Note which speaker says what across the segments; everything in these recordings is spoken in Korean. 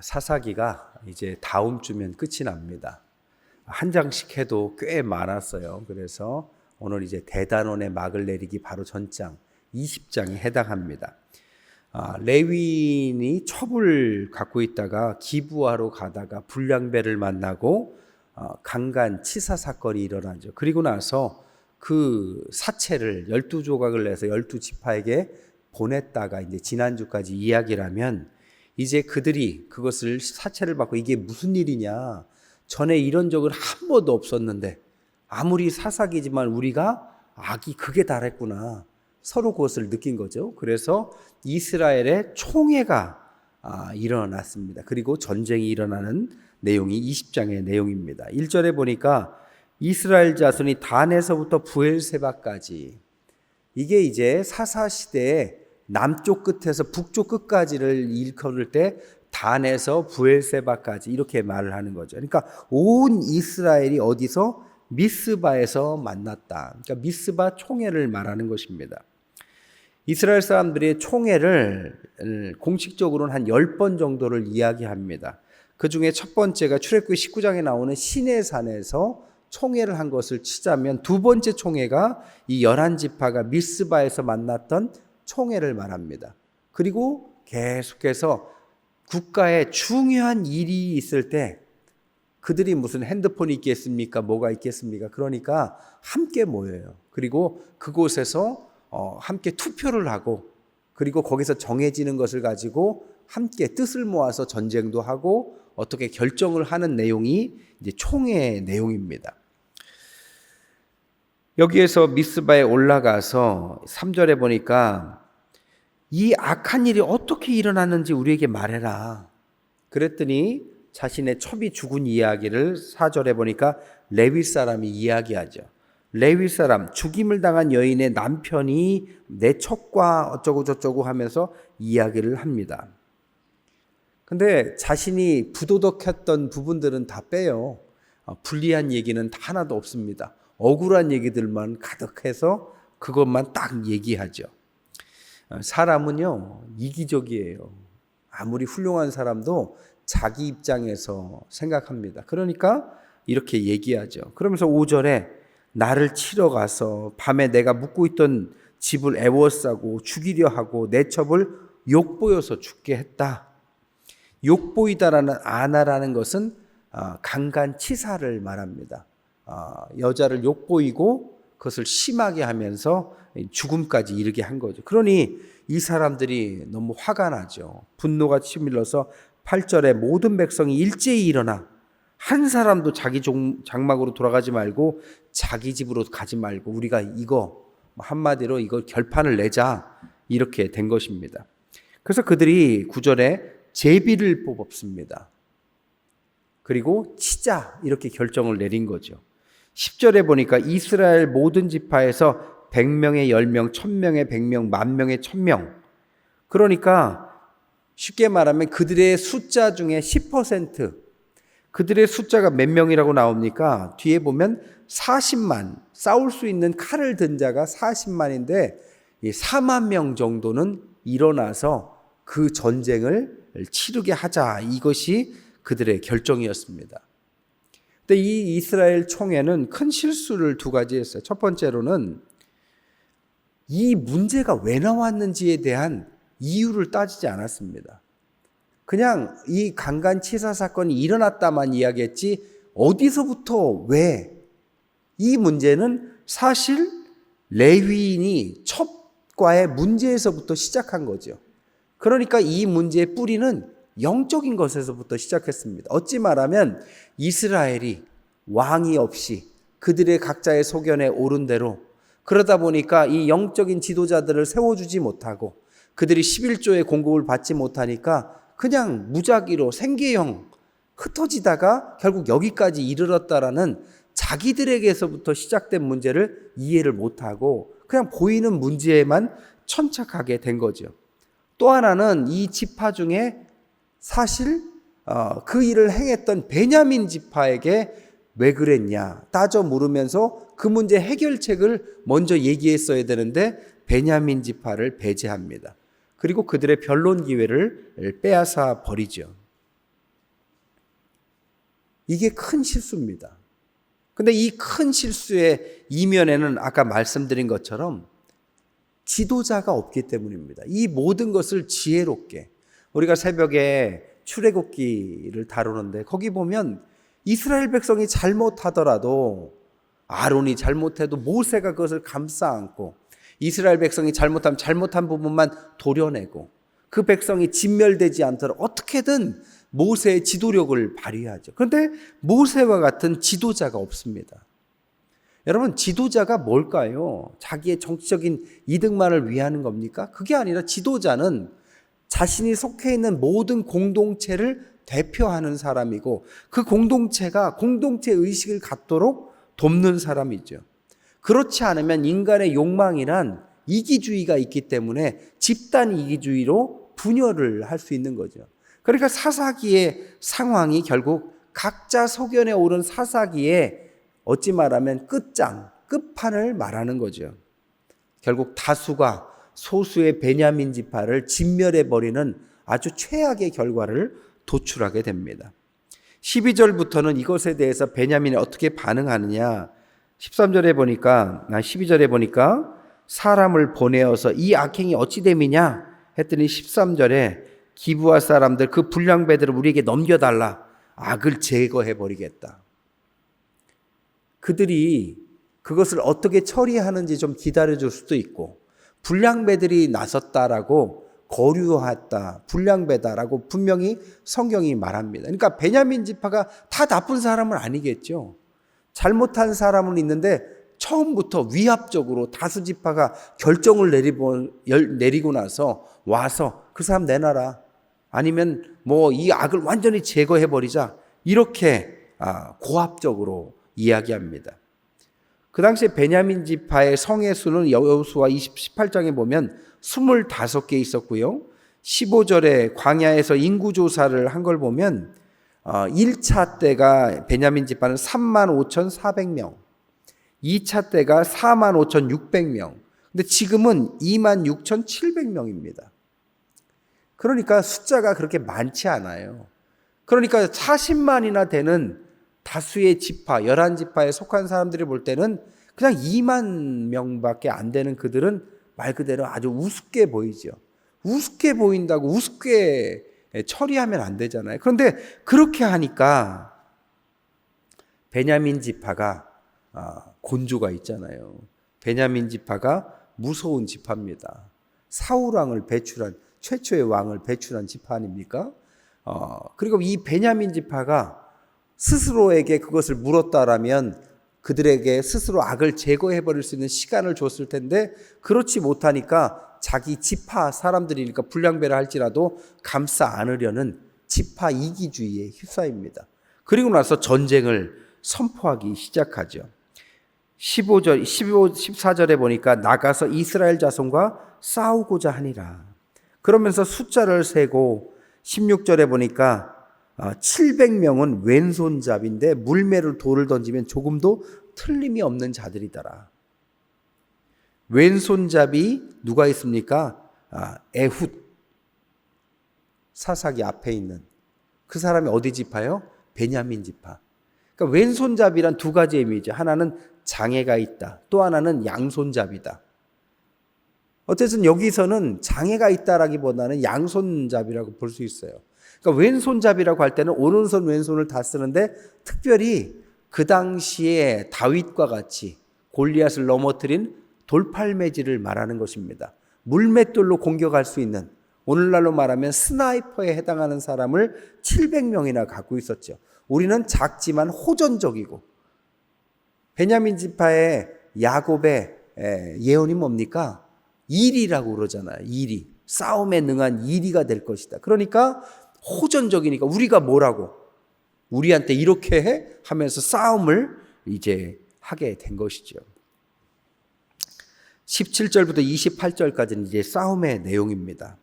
Speaker 1: 사사기가 이제 다음 주면 끝이 납니다. 한 장씩 해도 꽤 많았어요. 그래서 오늘 이제 대단원의 막을 내리기 바로 전장 20장에 해당합니다. 아, 레위인이 첩을 갖고 있다가 기부하러 가다가 불량배를 만나고 어, 강간 치사 사건이 일어나죠. 그리고 나서 그 사체를 12조각을 내서 12지파에게 보냈다가 이제 지난주까지 이야기라면 이제 그들이 그것을 사체를 받고 이게 무슨 일이냐. 전에 이런 적은 한 번도 없었는데 아무리 사사기지만 우리가 악이 극에 달했구나. 서로 그것을 느낀 거죠. 그래서 이스라엘의 총회가 아, 일어났습니다. 그리고 전쟁이 일어나는 내용이 20장의 내용입니다. 1절에 보니까 이스라엘 자손이 단에서부터 부엘세바까지 이게 이제 사사 시대에 남쪽 끝에서 북쪽 끝까지를 일컬을 때 단에서 부엘세바까지 이렇게 말을 하는 거죠. 그러니까 온 이스라엘이 어디서 미스바에서 만났다. 그러니까 미스바 총회를 말하는 것입니다. 이스라엘 사람들이 총회를 공식적으로는 한 10번 정도를 이야기합니다. 그 중에 첫 번째가 출애굽기 19장에 나오는 시내산에서 총회를 한 것을 치자면 두 번째 총회가 이 열한 지파가 미스바에서 만났던 총회를 말합니다. 그리고 계속해서 국가에 중요한 일이 있을 때 그들이 무슨 핸드폰이 있겠습니까? 뭐가 있겠습니까? 그러니까 함께 모여요. 그리고 그곳에서 어, 함께 투표를 하고 그리고 거기서 정해지는 것을 가지고 함께 뜻을 모아서 전쟁도 하고 어떻게 결정을 하는 내용이 이제 총회의 내용입니다. 여기에서 미스바에 올라가서 3절에 보니까 이 악한 일이 어떻게 일어났는지 우리에게 말해라. 그랬더니 자신의 첩이 죽은 이야기를 4절에 보니까 레위 사람이 이야기하죠. 레위 사람 죽임을 당한 여인의 남편이 내 첩과 어쩌고 저쩌고 하면서 이야기를 합니다. 근데 자신이 부도덕했던 부분들은 다 빼요. 어, 불리한 얘기는 하나도 없습니다. 억울한 얘기들만 가득해서 그것만 딱 얘기하죠. 어, 사람은요, 이기적이에요. 아무리 훌륭한 사람도 자기 입장에서 생각합니다. 그러니까 이렇게 얘기하죠. 그러면서 5절에 나를 치러 가서 밤에 내가 묵고 있던 집을 애워싸고 죽이려 하고 내 첩을 욕보여서 죽게 했다. 욕보이다라는 아나라는 것은 아, 강간치사를 말합니다. 아, 여자를 욕보이고 그것을 심하게 하면서 죽음까지 이르게 한 거죠. 그러니 이 사람들이 너무 화가 나죠. 분노가 치밀러서 8절에 모든 백성이 일제히 일어나 한 사람도 자기 장막으로 돌아가지 말고 자기 집으로 가지 말고 우리가 이거 한마디로 이거 결판을 내자 이렇게 된 것입니다. 그래서 그들이 구절에 제비를 뽑았습니다. 그리고 치자 이렇게 결정을 내린 거죠. 10절에 보니까 이스라엘 모든 지파에서 100명의 10명, 1000명의 100명, 만 명의 1000명. 그러니까 쉽게 말하면 그들의 숫자 중에 10% 그들의 숫자가 몇 명이라고 나옵니까? 뒤에 보면 40만 싸울 수 있는 칼을 든 자가 40만인데 4만 명 정도는 일어나서 그 전쟁을 치르게 하자. 이것이 그들의 결정이었습니다. 근데 이 이스라엘 총회는 큰 실수를 두 가지 했어요. 첫 번째로는 이 문제가 왜 나왔는지에 대한 이유를 따지지 않았습니다. 그냥 이 강간 치사 사건이 일어났다만 이야기했지 어디서부터 왜 이 문제는 사실 레위인이 첩과의 문제에서부터 시작한 거죠. 그러니까 이 문제의 뿌리는 영적인 것에서부터 시작했습니다. 어찌 말하면 이스라엘이 왕이 없이 그들의 각자의 소견에 오른 대로 그러다 보니까 이 영적인 지도자들을 세워주지 못하고 그들이 11조의 공급을 받지 못하니까 그냥 무작위로 생계형 흩어지다가 결국 여기까지 이르렀다라는 자기들에게서부터 시작된 문제를 이해를 못하고 그냥 보이는 문제에만 천착하게 된 거죠. 또 하나는 이 지파 중에 사실 어, 그 일을 행했던 베냐민 지파에게 왜 그랬냐 따져 물으면서 그 문제 해결책을 먼저 얘기했어야 되는데 베냐민 지파를 배제합니다. 그리고 그들의 변론 기회를 빼앗아 버리죠. 이게 큰 실수입니다. 근데 이 큰 실수의 이면에는 아까 말씀드린 것처럼 지도자가 없기 때문입니다. 이 모든 것을 지혜롭게 우리가 새벽에 출애굽기를 다루는데 거기 보면 이스라엘 백성이 잘못하더라도 아론이 잘못해도 모세가 그것을 감싸 안고 이스라엘 백성이 잘못하면 잘못한 부분만 도려내고 그 백성이 진멸되지 않도록 어떻게든 모세의 지도력을 발휘하죠. 그런데 모세와 같은 지도자가 없습니다. 여러분, 지도자가 뭘까요? 자기의 정치적인 이득만을 위하는 겁니까? 그게 아니라 지도자는 자신이 속해 있는 모든 공동체를 대표하는 사람이고 그 공동체가 공동체 의식을 갖도록 돕는 사람이죠. 그렇지 않으면 인간의 욕망이란 이기주의가 있기 때문에 집단 이기주의로 분열을 할 수 있는 거죠. 그러니까 사사기의 상황이 결국 각자 소견에 오른 사사기의 어찌 말하면 끝장, 끝판을 말하는 거죠. 결국 다수가 소수의 베냐민 지파를 진멸해 버리는 아주 최악의 결과를 도출하게 됩니다. 12절부터는 이것에 대해서 베냐민이 어떻게 반응하느냐 13절에 보니까 나 12절에 보니까 사람을 보내어서 이 악행이 어찌 됨이냐 했더니 13절에 기부와 사람들 그 불량배들을 우리에게 넘겨달라 악을 제거해 버리겠다. 그들이 그것을 어떻게 처리하는지 좀 기다려 줄 수도 있고 불량배들이 나섰다라고 거류했다, 불량배다라고 분명히 성경이 말합니다. 그러니까 베냐민 지파가 다 나쁜 사람은 아니겠죠. 잘못한 사람은 있는데 처음부터 위압적으로 다수 지파가 결정을 내리고, 나서 와서 그 사람 내놔라. 아니면 뭐 이 악을 완전히 제거해 버리자. 이렇게 아, 고압적으로 이야기합니다. 그 당시에 베냐민 지파의 성의 수는 여호수아 18장에 보면 25개 있었고요. 15절에 광야에서 인구 조사를 한 걸 보면 1차 때가 베냐민 지파는 3만 5,400명, 2차 때가 4만 5,600명, 근데 지금은 2만 6,700명입니다. 그러니까 숫자가 그렇게 많지 않아요. 그러니까 40만이나 되는 다수의 지파, 11지파에 속한 사람들이 볼 때는 그냥 2만 명밖에 안 되는 그들은 말 그대로 아주 우습게 보이죠. 우습게 보인다고 우습게 처리하면 안 되잖아요. 그런데 그렇게 하니까 베냐민 지파가 아, 곤조가 있잖아요. 베냐민 지파가 무서운 지파입니다. 사울 왕을 배출한 최초의 왕을 배출한 지파 아닙니까? 어, 그리고 이 베냐민 지파가 스스로에게 그것을 물었다라면 그들에게 스스로 악을 제거해 버릴 수 있는 시간을 줬을 텐데 그렇지 못하니까 자기 지파 사람들이니까 불량배를 할지라도 감싸 안으려는 지파 이기주의에 휩싸입니다. 그리고 나서 전쟁을 선포하기 시작하죠. 15절, 15, 14절에 보니까 나가서 이스라엘 자손과 싸우고자 하니라. 그러면서 숫자를 세고 16절에 보니까 700명은 아, 왼손잡인데 물매를 돌을 던지면 조금도 틀림이 없는 자들이더라. 왼손잡이 누가 있습니까? 아, 에훗 사사기 앞에 있는 그 사람이 어디 지파요? 베냐민 지파. 그러니까 왼손잡이란 두 가지 의미죠. 하나는 장애가 있다. 또 하나는 양손잡이다. 어쨌든 여기서는 장애가 있다라기보다는 양손잡이라고 볼 수 있어요. 그러니까 왼손잡이라고 할 때는 오른손 왼손을 다 쓰는데 특별히 그 당시에 다윗과 같이 골리앗을 넘어뜨린 돌팔매질을 말하는 것입니다. 물맷돌로 공격할 수 있는 오늘날로 말하면 스나이퍼에 해당하는 사람을 700명이나 갖고 있었죠. 우리는 작지만 호전적이고 베냐민 지파의 야곱의 예언이 뭡니까? 일이라고 그러잖아요. 일이. 싸움에 능한 일이가 될 것이다. 그러니까 호전적이니까 우리가 뭐라고 우리한테 이렇게 해 하면서 싸움을 이제 하게 된 것이죠. 17절부터 28절까지는 이제 싸움의 내용입니다.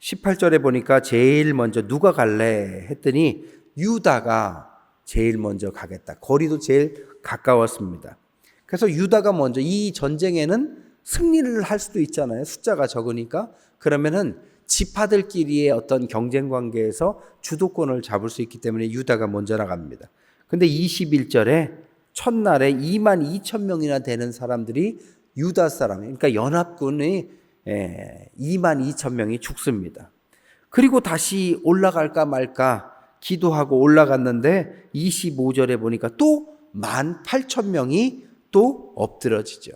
Speaker 1: 18절에 보니까 제일 먼저 누가 갈래 했더니 유다가 제일 먼저 가겠다. 거리도 제일 가까웠습니다. 그래서 유다가 먼저 이 전쟁에는 승리를 할 수도 있잖아요. 숫자가 적으니까. 그러면은 지파들끼리의 어떤 경쟁 관계에서 주도권을 잡을 수 있기 때문에 유다가 먼저 나갑니다. 근데 21절에 첫날에 2만 2천 명이나 되는 사람들이 유다 사람, 그러니까 연합군의 2만 2천 명이 죽습니다. 그리고 다시 올라갈까 말까 기도하고 올라갔는데 25절에 보니까 또 1만 8천 명이 또 엎드러지죠.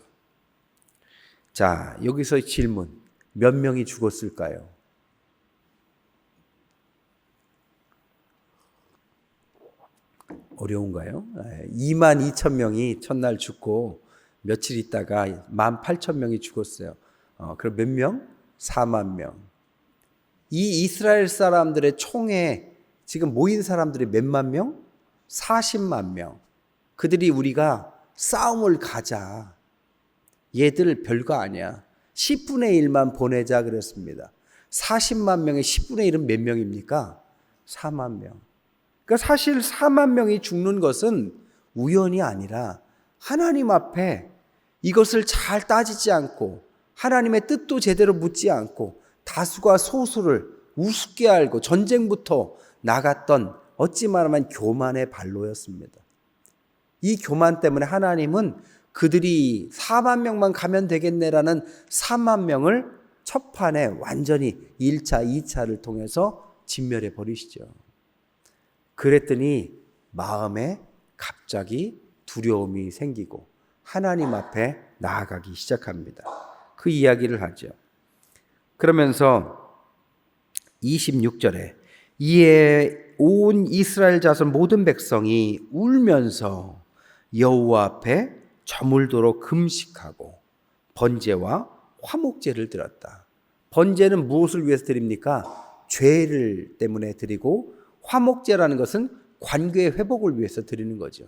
Speaker 1: 자, 여기서 질문. 몇 명이 죽었을까요? 어려운가요? 2만 2천 명이 첫날 죽고 며칠 있다가 1만 8천 명이 죽었어요. 어, 그럼 몇 명? 4만 명. 이 이스라엘 사람들의 총에 지금 모인 사람들이 몇만 명? 40만 명. 그들이 우리가 싸움을 가자. 얘들 별거 아니야. 10분의 1만 보내자 그랬습니다. 40만 명의 10분의 1은 몇 명입니까? 4만 명. 그러니까 사실 4만 명이 죽는 것은 우연이 아니라 하나님 앞에 이것을 잘 따지지 않고 하나님의 뜻도 제대로 묻지 않고 다수가 소수를 우습게 알고 전쟁부터 나갔던 어찌 말하면 교만의 발로였습니다. 이 교만 때문에 하나님은 그들이 4만 명만 가면 되겠네라는 3만 명을 첫 판에 완전히 1차, 2차를 통해서 진멸해 버리시죠. 그랬더니 마음에 갑자기 두려움이 생기고 하나님 앞에 나아가기 시작합니다. 그 이야기를 하죠. 그러면서 26절에 이에 온 이스라엘 자손 모든 백성이 울면서 여호와 앞에 저물도록 금식하고 번제와 화목제를 드렸다. 번제는 무엇을 위해서 드립니까? 죄를 때문에 드리고 화목제라는 것은 관계의 회복을 위해서 드리는 거죠.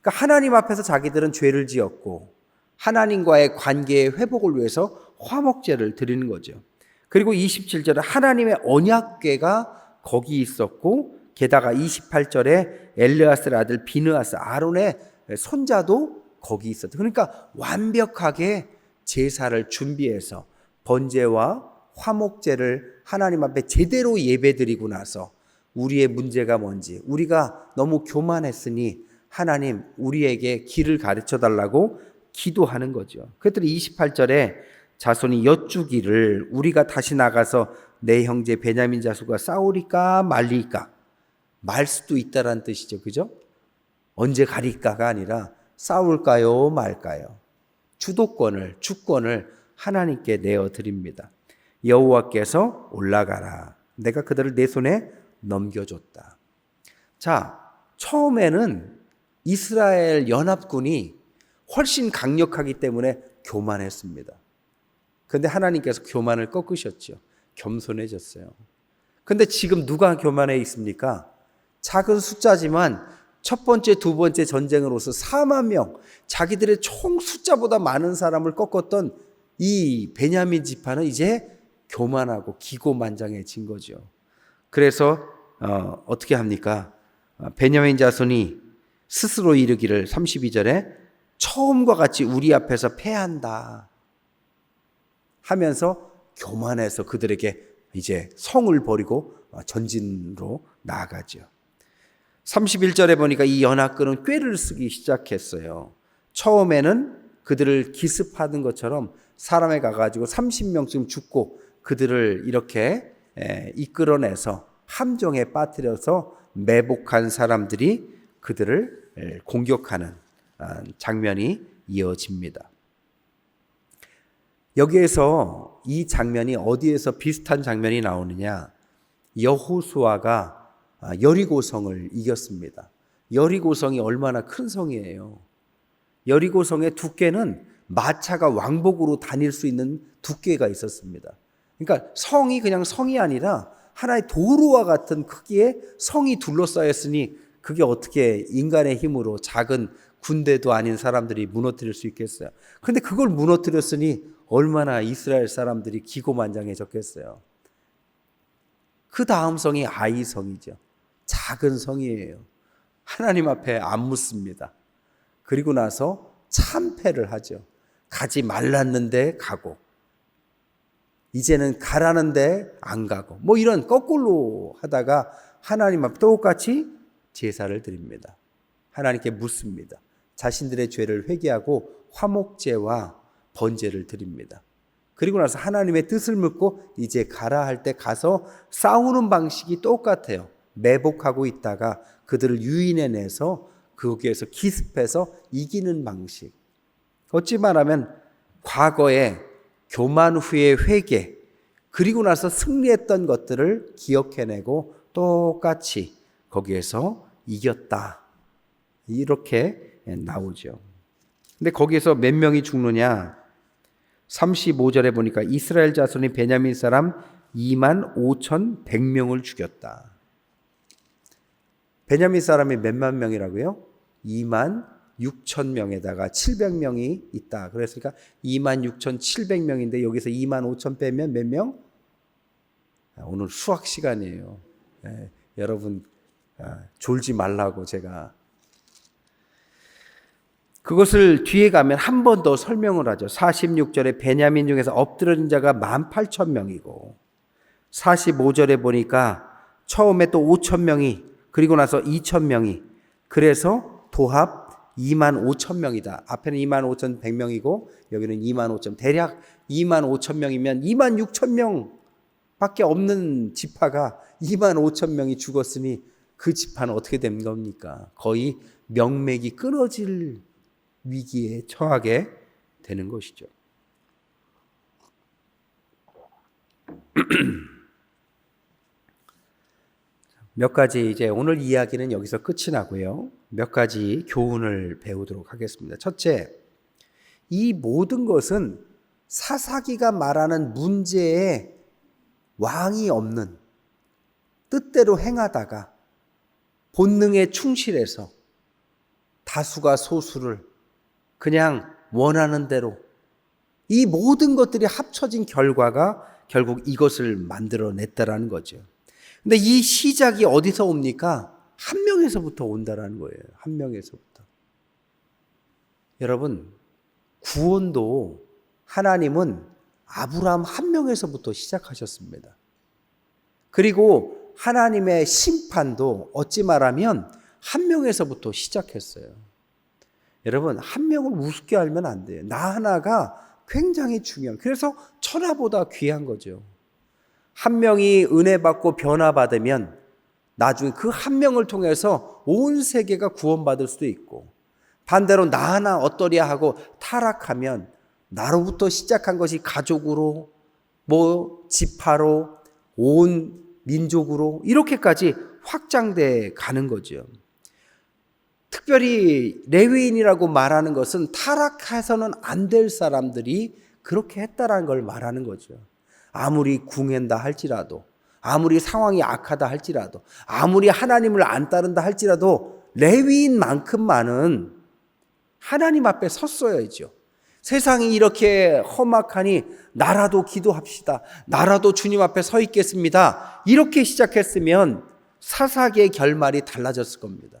Speaker 1: 그러니까 하나님 앞에서 자기들은 죄를 지었고 하나님과의 관계의 회복을 위해서 화목제를 드리는 거죠. 그리고 27절에 하나님의 언약궤가 거기 있었고 게다가 28절에 엘르아스 아들 비느아스 아론의 손자도 거기 있었다. 그러니까 완벽하게 제사를 준비해서 번제와 화목제를 하나님 앞에 제대로 예배드리고 나서 우리의 문제가 뭔지 우리가 너무 교만했으니 하나님 우리에게 길을 가르쳐 달라고 기도하는 거죠. 그랬더니 28절에 자손이 여쭈기를 우리가 다시 나가서 내 형제 베냐민 자수가 싸우리까 말리까 말 수도 있다라는 뜻이죠. 그죠? 언제 가릴까가 아니라 싸울까요 말까요? 주도권을 주권을 하나님께 내어 드립니다. 여호와께서 올라가라. 내가 그들을 내 손에 넘겨줬다. 자, 처음에는 이스라엘 연합군이 훨씬 강력하기 때문에 교만했습니다. 근데 하나님께서 교만을 꺾으셨죠. 겸손해졌어요. 근데 지금 누가 교만해 있습니까? 작은 숫자지만 첫 번째, 두 번째 전쟁으로서 4만 명, 자기들의 총 숫자보다 많은 사람을 꺾었던 이 베냐민 지파는 이제 교만하고 기고만장해진 거죠. 그래서 어, 어떻게 합니까? 어, 베냐민 자손이 스스로 이르기를 32절에 처음과 같이 우리 앞에서 패한다 하면서 교만해서 그들에게 이제 성을 버리고 전진으로 나아가죠. 31절에 보니까 이 연합군은 꾀를 쓰기 시작했어요. 처음에는 그들을 기습하는 것처럼 사람에 가가지고 30명쯤 죽고 그들을 이렇게 이끌어내서 함정에 빠뜨려서 매복한 사람들이 그들을 공격하는 아, 장면이 이어집니다. 여기에서 이 장면이 어디에서 비슷한 장면이 나오느냐? 여호수아가 아, 여리고성을 이겼습니다. 여리고성이 얼마나 큰 성이에요. 여리고성의 두께는 마차가 왕복으로 다닐 수 있는 두께가 있었습니다. 그러니까 성이 그냥 성이 아니라 하나의 도로와 같은 크기의 성이 둘러싸였으니 그게 어떻게 인간의 힘으로 작은 군대도 아닌 사람들이 무너뜨릴 수 있겠어요. 근데 그걸 무너뜨렸으니 얼마나 이스라엘 사람들이 기고만장해졌겠어요. 그 다음 성이 아이 성이죠. 작은 성이에요. 하나님 앞에 안 묻습니다. 그리고 나서 참패를 하죠. 가지 말랐는데 가고. 이제는 가라는데 안 가고 뭐 이런 거꾸로 하다가 하나님 앞 똑같이 제사를 드립니다. 하나님께 묻습니다. 자신들의 죄를 회개하고 화목제와 번제를 드립니다. 그리고 나서 하나님의 뜻을 묻고 이제 가라 할 때 가서 싸우는 방식이 똑같아요. 매복하고 있다가 그들을 유인해내서 거기에서 기습해서 이기는 방식. 어찌 말하면 과거에 교만 후의 회개, 그리고 나서 승리했던 것들을 기억해내고 똑같이 거기에서 이겼다. 이렇게 나오죠. 근데 거기에서 몇 명이 죽느냐? 35절에 보니까 이스라엘 자손이 베냐민 사람 2만 5천 100명을 죽였다. 베냐민 사람이 몇만 명이라고요? 2만 6천 명에다가 700명이 있다. 그랬으니까 2만 6천 700명인데 여기서 2만 5천 빼면 몇 명? 아, 오늘 수학 시간이에요. 예, 여러분 아, 졸지 말라고 제가 그것을 뒤에 가면 한 번 더 설명을 하죠. 46절에 베냐민 중에서 엎드러진 자가 18,000명이고 45절에 보니까 처음에 또 5,000명이 그리고 나서 2,000명이 그래서 도합 2만 5천 명이다. 앞에는 2만 5천 100명이고 여기는 2만 5천 대략 2만 5천 명이면 2만 6천 명밖에 없는 지파가 2만 5천 명이 죽었으니 그 지파는 어떻게 된 겁니까? 거의 명맥이 끊어질 위기에 처하게 되는 것이죠. 몇 가지 이제 오늘 이야기는 여기서 끝이 나고요. 몇 가지 교훈을 배우도록 하겠습니다. 첫째, 이 모든 것은 사사기가 말하는 문제에 왕이 없는 뜻대로 행하다가 본능에 충실해서 다수가 소수를 그냥 원하는 대로 이 모든 것들이 합쳐진 결과가 결국 이것을 만들어냈다라는 거죠. 근데 이 시작이 어디서 옵니까? 한 명에서부터 온다라는 거예요. 한 명에서부터. 여러분, 구원도 하나님은 아브라함 한 명에서부터 시작하셨습니다. 그리고 하나님의 심판도 어찌 말하면 한 명에서부터 시작했어요. 여러분, 한 명을 우습게 알면 안 돼요. 나 하나가 굉장히 중요한. 그래서 천하보다 귀한 거죠. 한 명이 은혜 받고 변화받으면 나중에 그 한 명을 통해서 온 세계가 구원받을 수도 있고 반대로 나 하나 어떠랴 하고 타락하면 나로부터 시작한 것이 가족으로 뭐 지파로 온 민족으로 이렇게까지 확장돼 가는 거죠. 특별히 레위인이라고 말하는 것은 타락해서는 안 될 사람들이 그렇게 했다라는 걸 말하는 거죠. 아무리 궁한다 할지라도, 아무리 상황이 악하다 할지라도, 아무리 하나님을 안 따른다 할지라도 레위인만큼만은 하나님 앞에 섰어야죠. 세상이 이렇게 험악하니 나라도 기도합시다. 나라도 주님 앞에 서 있겠습니다. 이렇게 시작했으면 사사기의 결말이 달라졌을 겁니다.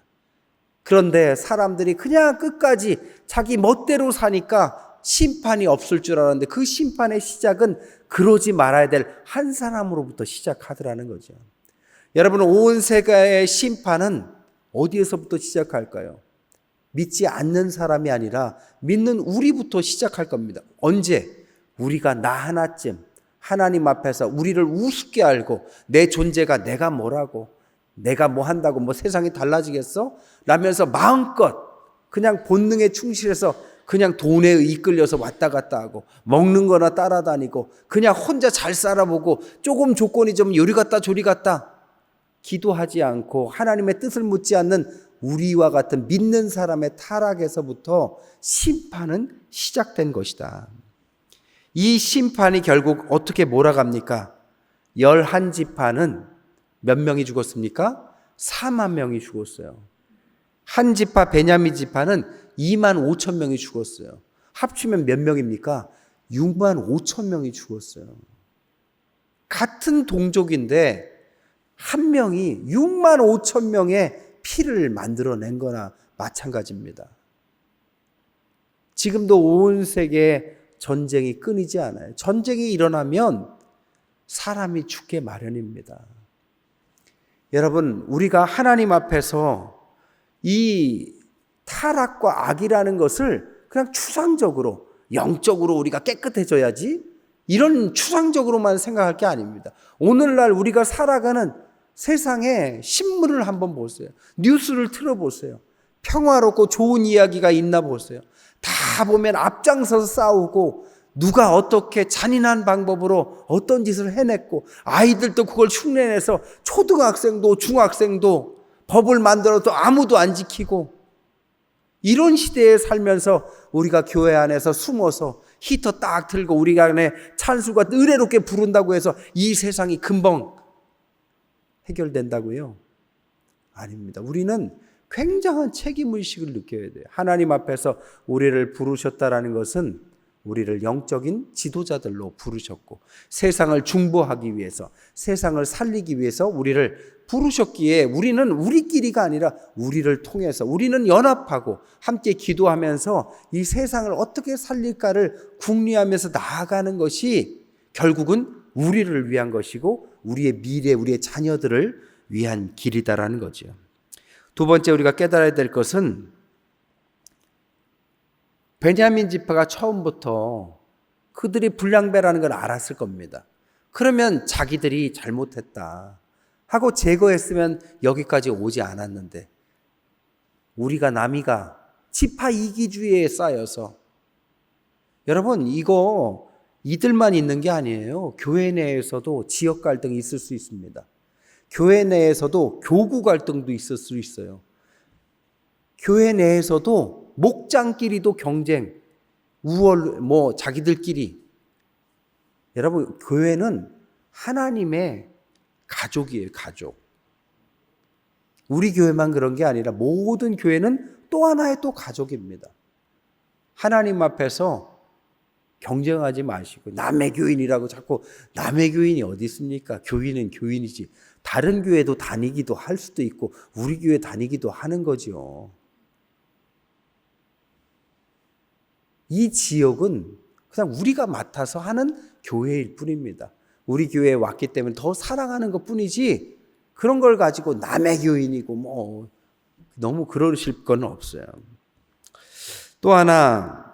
Speaker 1: 그런데 사람들이 그냥 끝까지 자기 멋대로 사니까 심판이 없을 줄 알았는데 그 심판의 시작은 그러지 말아야 될 한 사람으로부터 시작하더라는 거죠. 여러분, 온 세계의 심판은 어디에서부터 시작할까요? 믿지 않는 사람이 아니라 믿는 우리부터 시작할 겁니다. 언제? 우리가 나 하나쯤 하나님 앞에서 우리를 우습게 알고 내 존재가 내가 뭐라고 내가 뭐 한다고 뭐 세상이 달라지겠어? 라면서 마음껏 그냥 본능에 충실해서 그냥 돈에 이끌려서 왔다 갔다 하고 먹는 거나 따라다니고 그냥 혼자 잘 살아보고 조금 조건이 좀 요리 갔다 조리 갔다 기도하지 않고 하나님의 뜻을 묻지 않는 우리와 같은 믿는 사람의 타락에서부터 심판은 시작된 것이다. 이 심판이 결국 어떻게 몰아갑니까? 열한 지파는 몇 명이 죽었습니까? 4만 명이 죽었어요. 한 지파 베냐민 지파는 2만 5천 명이 죽었어요. 합치면 몇 명입니까? 6만 5천 명이 죽었어요. 같은 동족인데 한 명이 6만 5천 명의 피를 만들어낸 거나 마찬가지입니다. 지금도 온 세계에 전쟁이 끊이지 않아요. 전쟁이 일어나면 사람이 죽게 마련입니다. 여러분, 우리가 하나님 앞에서 이 타락과 악이라는 것을 그냥 추상적으로, 영적으로 우리가 깨끗해져야지 이런 추상적으로만 생각할 게 아닙니다. 오늘날 우리가 살아가는 세상에 신문을 한번 보세요. 뉴스를 틀어보세요. 평화롭고 좋은 이야기가 있나 보세요. 다 보면 앞장서서 싸우고 누가 어떻게 잔인한 방법으로 어떤 짓을 해냈고 아이들도 그걸 흉내내서 초등학생도 중학생도 법을 만들어도 아무도 안 지키고 이런 시대에 살면서 우리가 교회 안에서 숨어서 히터 딱 틀고 우리 안에 찬수가 의례롭게 부른다고 해서 이 세상이 금방 해결된다고요? 아닙니다. 우리는 굉장한 책임의식을 느껴야 돼요. 하나님 앞에서 우리를 부르셨다라는 것은 우리를 영적인 지도자들로 부르셨고 세상을 중보하기 위해서 세상을 살리기 위해서 우리를 부르셨기에 우리는 우리끼리가 아니라 우리를 통해서 우리는 연합하고 함께 기도하면서 이 세상을 어떻게 살릴까를 궁리하면서 나아가는 것이 결국은 우리를 위한 것이고 우리의 미래, 우리의 자녀들을 위한 길이다라는 거죠. 두 번째 우리가 깨달아야 될 것은 베냐민 지파가 처음부터 그들이 불량배라는 걸 알았을 겁니다. 그러면 자기들이 잘못했다 하고 제거했으면 여기까지 오지 않았는데 우리가 남이가 지파 이기주의에 쌓여서 여러분 이거 이들만 있는 게 아니에요. 교회 내에서도 지역 갈등이 있을 수 있습니다. 교회 내에서도 교구 갈등도 있을 수 있어요. 교회 내에서도 목장끼리도 경쟁, 우월, 뭐, 자기들끼리. 여러분, 교회는 하나님의 가족이에요, 가족. 우리 교회만 그런 게 아니라 모든 교회는 또 하나의 또 가족입니다. 하나님 앞에서 경쟁하지 마시고 남의 교인이라고 자꾸 남의 교인이 어디 있습니까? 교인은 교인이지. 다른 교회도 다니기도 할 수도 있고 우리 교회 다니기도 하는 거죠. 이 지역은 그냥 우리가 맡아서 하는 교회일 뿐입니다. 우리 교회에 왔기 때문에 더 사랑하는 것 뿐이지 그런 걸 가지고 남의 교인이고 뭐 너무 그러실 건 없어요. 또 하나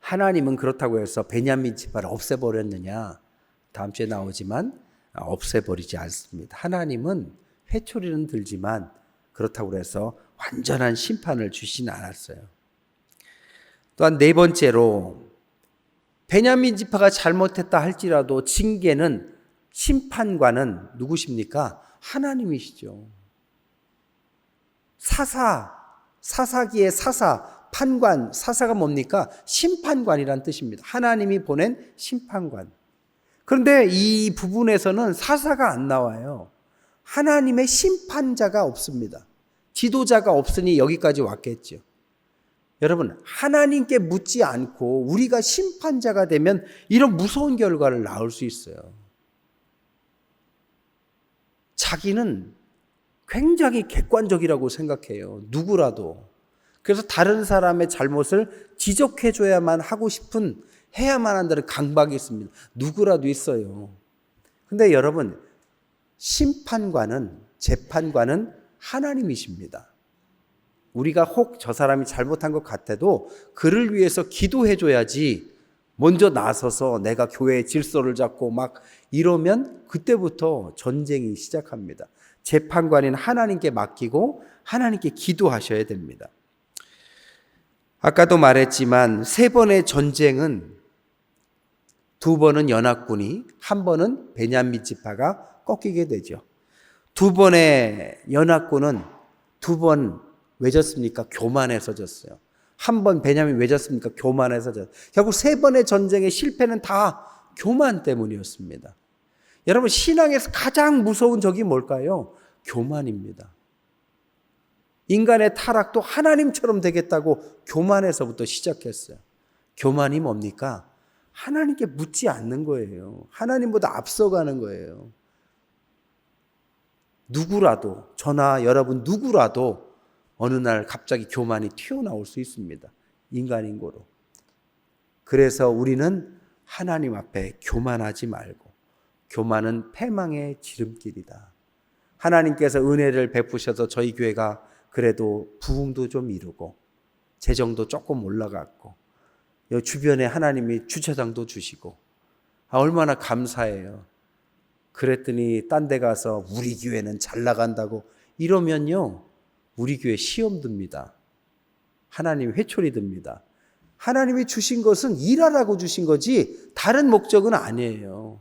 Speaker 1: 하나님은 그렇다고 해서 베냐민 지파를 없애버렸느냐? 다음 주에 나오지만 없애버리지 않습니다. 하나님은 회초리는 들지만 그렇다고 해서 완전한 심판을 주시진 않았어요. 또한 네 번째로 베냐민 지파가 잘못했다 할지라도 징계는 심판관은 누구십니까? 하나님이시죠. 사사, 사사기의 사사, 판관, 사사가 뭡니까? 심판관이란 뜻입니다. 하나님이 보낸 심판관. 그런데 이 부분에서는 사사가 안 나와요. 하나님의 심판자가 없습니다. 지도자가 없으니 여기까지 왔겠죠. 여러분, 하나님께 묻지 않고 우리가 심판자가 되면 이런 무서운 결과를 낳을 수 있어요. 자기는 굉장히 객관적이라고 생각해요. 누구라도. 그래서 다른 사람의 잘못을 지적해줘야만 하고 싶은 해야만 한다는 강박이 있습니다. 누구라도 있어요. 근데 여러분, 심판관은, 재판관은 하나님이십니다. 우리가 혹 저 사람이 잘못한 것 같아도 그를 위해서 기도해줘야지 먼저 나서서 내가 교회의 질서를 잡고 막 이러면 그때부터 전쟁이 시작합니다. 재판관인 하나님께 맡기고 하나님께 기도하셔야 됩니다. 아까도 말했지만 세 번의 전쟁은 두 번은 연합군이 한 번은 베냐민 지파가 꺾이게 되죠. 두 번의 연합군은 두번 왜 졌습니까? 교만해서 졌어요. 한 번 베냐민 왜 졌습니까? 교만해서 졌어요. 결국 세 번의 전쟁의 실패는 다 교만 때문이었습니다. 여러분 신앙에서 가장 무서운 적이 뭘까요? 교만입니다. 인간의 타락도 하나님처럼 되겠다고 교만에서부터 시작했어요. 교만이 뭡니까? 하나님께 묻지 않는 거예요. 하나님보다 앞서가는 거예요. 누구라도, 저나 여러분 누구라도 어느 날 갑자기 교만이 튀어나올 수 있습니다. 인간인 고로. 그래서 우리는 하나님 앞에 교만하지 말고 교만은 패망의 지름길이다. 하나님께서 은혜를 베푸셔서 저희 교회가 그래도 부흥도 좀 이루고 재정도 조금 올라갔고 여 주변에 하나님이 주차장도 주시고 아, 얼마나 감사해요. 그랬더니 딴 데 가서 우리 교회는 잘 나간다고 이러면요. 우리 교회 시험 듭니다. 하나님 회초리 듭니다. 하나님이 주신 것은 일하라고 주신 거지 다른 목적은 아니에요.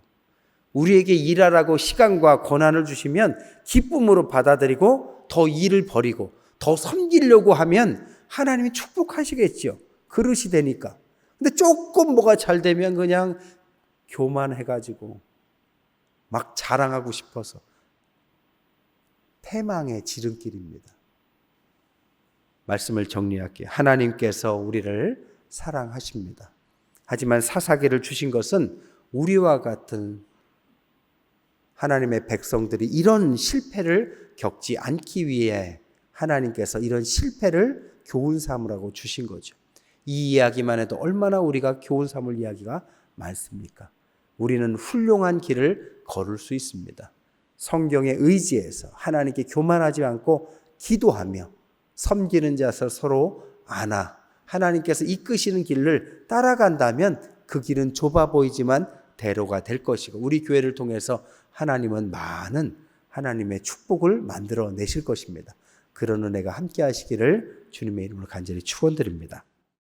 Speaker 1: 우리에게 일하라고 시간과 권한을 주시면 기쁨으로 받아들이고 더 일을 버리고 더 섬기려고 하면 하나님이 축복하시겠죠. 그릇이 되니까. 근데 조금 뭐가 잘 되면 그냥 교만해가지고 막 자랑하고 싶어서 패망의 지름길입니다. 말씀을 정리할게요. 하나님께서 우리를 사랑하십니다. 하지만 사사기를 주신 것은 우리와 같은 하나님의 백성들이 이런 실패를 겪지 않기 위해 하나님께서 이런 실패를 교훈 삼으라고 주신 거죠. 이 이야기만 해도 얼마나 우리가 교훈 삼을 이야기가 많습니까? 우리는 훌륭한 길을 걸을 수 있습니다. 성경에 의지해서 하나님께 교만하지 않고 기도하며 섬기는 자서 서로 안아 하나님께서 이끄시는 길을 따라간다면 그 길은 좁아 보이지만 대로가 될 것이고 우리 교회를 통해서 하나님은 많은 하나님의 축복을 만들어 내실 것입니다. 그런 은혜가 함께 하시기를 주님의 이름으로 간절히 축원드립니다.